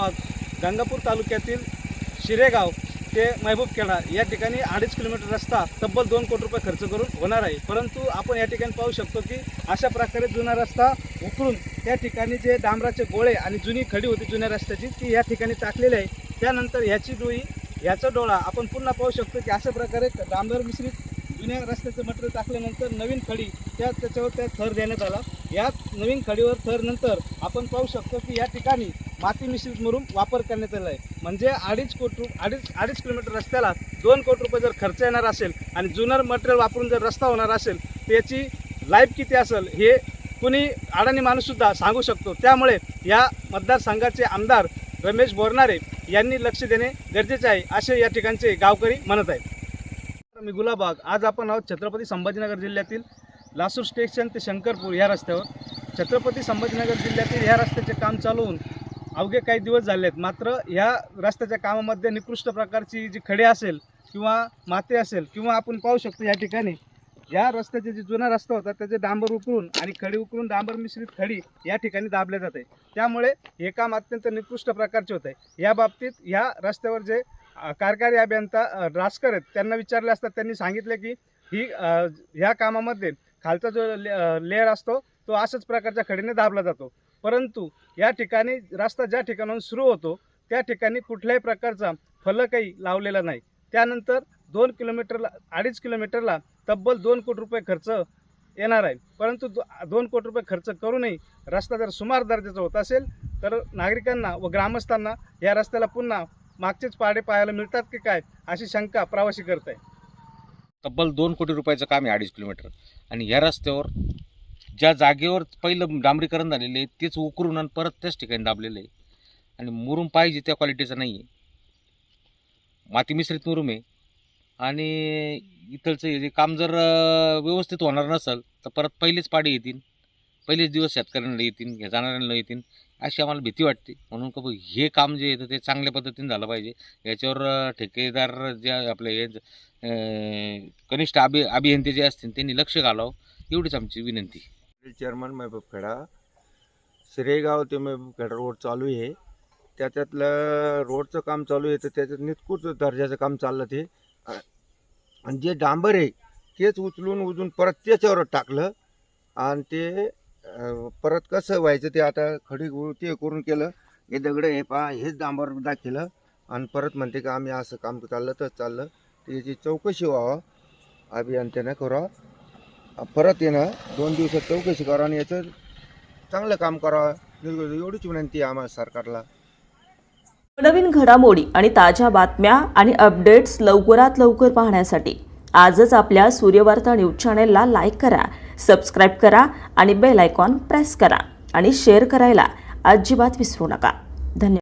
गुलाबाग गंगापूर तालुक्यातील शिरेगाव ते महबूबखेडा या ठिकाणी अडीच किलोमीटर रस्ता तब्बल दोन कोटी रुपये खर्च करून होणार आहे. परंतु आपण या ठिकाणी पाहू शकतो की अशा प्रकारे जुना रस्ता उकळून त्या ठिकाणी जे डांबराचे गोळे आणि जुनी खडी होती जुन्या रस्त्याची ती या ठिकाणी टाकलेली आहे. त्यानंतर ह्याची डोळी याचा डोळा आपण पुन्हा पाहू शकतो की अशा प्रकारे डांबर मिश्रित जुन्या रस्त्याचं मटेरियल टाकल्यानंतर नवीन खडी त्या त्याच्यावर त्या थर देण्यात आला. या नवीन खडीवर थर नंतर आपण पाहू शकतो की या ठिकाणी माती मिश्रित म्हणून वापर करण्यात आला आहे म्हणजे अडीच कोटी रु- अडीच अडीच किलोमीटर रस्त्याला दोन कोटी रुपये जर खर्च येणार असेल आणि जुनर मटेरियल वापरून जर रस्ता होणार असेल त्याची लाईफ किती असेल हे कुणी अडाणी माणूससुद्धा सांगू शकतो. त्यामुळे या मतदारसंघाचे आमदार रमेश बोरनारे यांनी लक्ष देणे गरजेचे आहे असे या ठिकाणचे गावकरी म्हणत आहेत. मी गुलाबाग. आज आपण आहोत छत्रपती संभाजीनगर जिल्ह्यातील लासूर स्टेशन ते शंकरपूर या रस्त्यावर. छत्रपती संभाजीनगर जिल्ह्यातील ह्या रस्त्याचे काम चालवून अवघे काही दिवस झाले आहेत मात्र ह्या रस्त्याच्या कामामध्ये निकृष्ट प्रकारची जी खडे असेल किंवा माती असेल किंवा आपण पाहू शकतो या ठिकाणी या रस्त्याचे जे जुना रस्ता होता त्याचे डांबर उकळून आणि खडी उकळून डांबर मिश्रित खडी या ठिकाणी दाबले जाते. त्यामुळे हे काम अत्यंत निकृष्ट प्रकारचे होत आहे. या बाबतीत ह्या रस्त्यावर जे कारकारी अभियंता रासकर आहेत त्यांना विचारले असता त्यांनी सांगितले की ही ह्या कामामध्ये खालचा जो ले- लेअर असतो तो अशाच प्रकारच्या खडीने दाबला जातो. परंतु या ठिकाणी रस्ता ज्या ठिकाणाहून सुरू होतो त्या ठिकाणी कुठल्याही प्रकारचा फलकही लावलेला नाही. त्यानंतर दोन किलोमीटरला अडीच किलोमीटरला तब्बल दोन कोटी रुपये खर्च येणार आहे. परंतु दो दोन कोटी रुपये खर्च करूनही रस्ता जर सुमार दर्जाचा होत असेल तर नागरिकांना व ग्रामस्थांना या रस्त्याला पुन्हा मागचेच पाडे पाहायला मिळतात की काय अशी शंका प्रवासी करत आहे तब्बल दोन कोटी रुपयाचं काम आहे अडीच किलोमीटर. आणि या रस्त्यावर ज्या जागेवर पहिलं डांबरीकरण झालेलं आहे तेच उकरून आणि परत त्याच ठिकाणी दाबलेलं आहे. आणि मुरुम पाहिजे त्या क्वालिटीचा नाही आहे. माती मिश्रित मुरुम आहे. आणि इथलचं हे जे काम जर व्यवस्थित होणार नसेल तर परत पहिलेच पाडी येतील. पहिलेच दिवस शेतकऱ्यांना येतील घ्या जाणाऱ्यांना येतील अशी आम्हाला भीती वाटते. म्हणून का हे काम जे येतं ते चांगल्या पद्धतीने झालं पाहिजे. याच्यावर ठेकेदार जे आपले हे कनिष्ठ अभि अभियंते जे असतील त्यांनी लक्ष घालावं. एवढीच आमची विनंती. चेअरमन महबूबखेडा सिरेगाव ते महबूबखेडा रोड चालू आहे. त्याच्यातलं रोडचं काम चालू आहे तर त्याच्यात नितकूच दर्जाचं काम चाललं ते. आणि जे डांबर आहे तेच उचलून उचलून परत त्याच्यावर टाकलं. आणि ते परत कसं व्हायचं ते आता खडी ते करून केलं. हे दगड हे पहा हेच डांबर दाखिलं आणि परत म्हणते का आम्ही असं काम चाललं तर चाललं. त्याची चौकशी व्हावं. अभियंत्यानं करावं परत येणं दोन दिवसात चौकशी करा आणि याचं चांगलं काम करावं एवढीच विनंती आहे आम्हाला सरकारला. नवीन घडामोडी आणि ताज्या बातम्या आणि अपडेट्स लवकरात लवकर पाहण्यासाठी आजच आपल्या सूर्यवार्ता न्यूज चॅनेलला लाईक करा सबस्क्राईब करा आणि बेल आयकॉन प्रेस करा आणि शेअर करायला अजिबात विसरू नका. धन्यवाद.